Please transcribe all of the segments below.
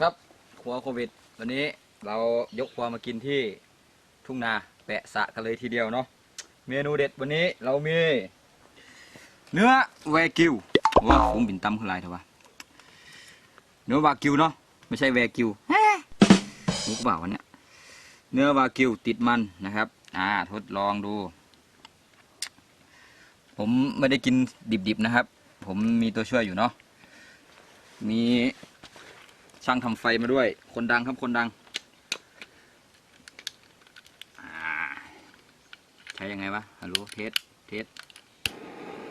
ครับครัวโควิด วันนี้เรายกครัวมากินที่ทุ่งนาแปะสะกันเลยทีเดียวเนาะเมนูเด็ดวันนี้เรามี เนื้อแวกิวว้าผมบินตำคืออะไรเถอะวะเนื้อวากิวเนาะไม่ใช่แวกิวฮะมุกเปล่าวันเนี้ยเนื้อวากิวติดมันนะครับ อ่าทดลองดู ผมไม่ได้กินดิบๆนะครับ ผมมีตัวช่วยอยู่เนาะมี ช่างทำไฟมาด้วย คนดังครับคนดัง ใช้ยังไงวะฮัลโหลเทสเทส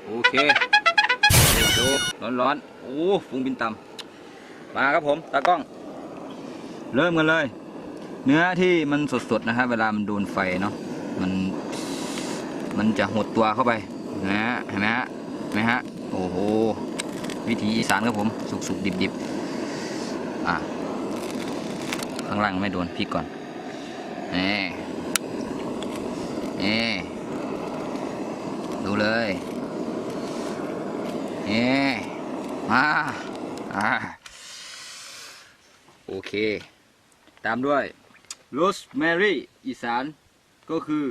โอเคดูร้อนร้อนโอ้ฟุงบินต่ำมาครับผมตากล้อง เริ่มกันเลย เนื้อที่มันสดๆนะครับเวลามันโดนไฟเนาะมันมันจะหดตัวเข้าไปนะฮะเห็นไหมฮะเห็นไหมฮะโอ้โหวิถีอีสานครับผมสุกๆดิบๆ อะข้างล่างไม่โดนพริกก่อนนี่นี่ดูเลยเอ๊มาอ่าโอเค ตามด้วยโรสแมรี่อีสานก็คือ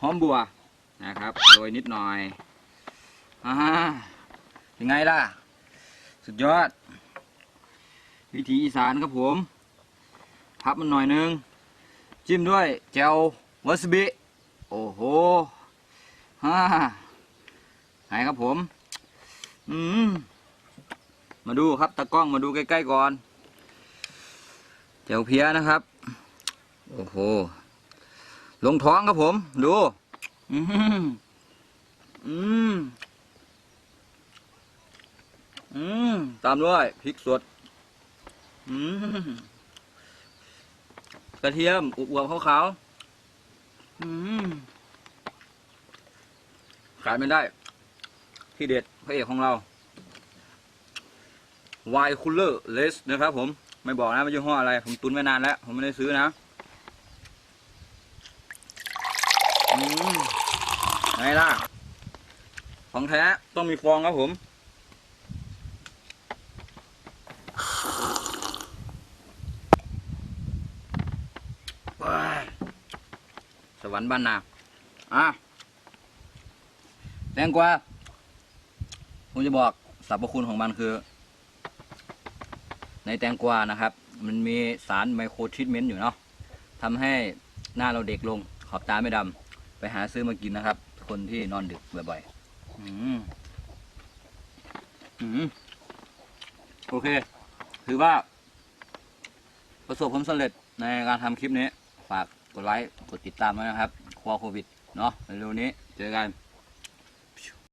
หอมบัวนะครับโรยนิดหน่อยอ่ายังไงล่ะ สุดยอด วิถีอีสานครับผม พับมันหน่อยนึง จิ้มด้วยแจววาซาบิโอ้โหฮ่าไหนครับผม อืม มาดูครับตากล้องมาดูใกล้ๆก่อนเจียวเพียนะครับ โอ้โห ลงท้องครับผม ดู อืมอืมอืม ตามด้วยพริกสด อืมกระเทียมอุบอวบๆขาวๆอืมขาดไม่ได้ ที่เด็ดพระเอกของเราวายคูลเลอร์เลสนะครับผม ไม่บอกนะว่ายี่ห้ออะไร ผมตุนไว้นานแล้ว ผมไม่ได้ซื้อนะอืมไงล่ะ ของแท้ต้องมีฟองครับผม ว้าย สวรรค์บ้านนาอะแตงกวาผมจะบอกสรรพคุณของมันคือ ในแตงกวานะครับ มันมีสารไมโครทรีทเมนต์อยู่เนาะทำให้หน้าเราเด็กลงขอบตาไม่ดำไปหาซื้อมากินนะครับ คนที่นอนดึกบ่อยๆอืมอืมโอเค ถือว่า ประสบผลสำเร็จในการทำคลิปนี้ ฝาก กดไลค์ กดติดตามไว้นะครับ ครัวโควิด เนาะเร็วนี้ เจอกัน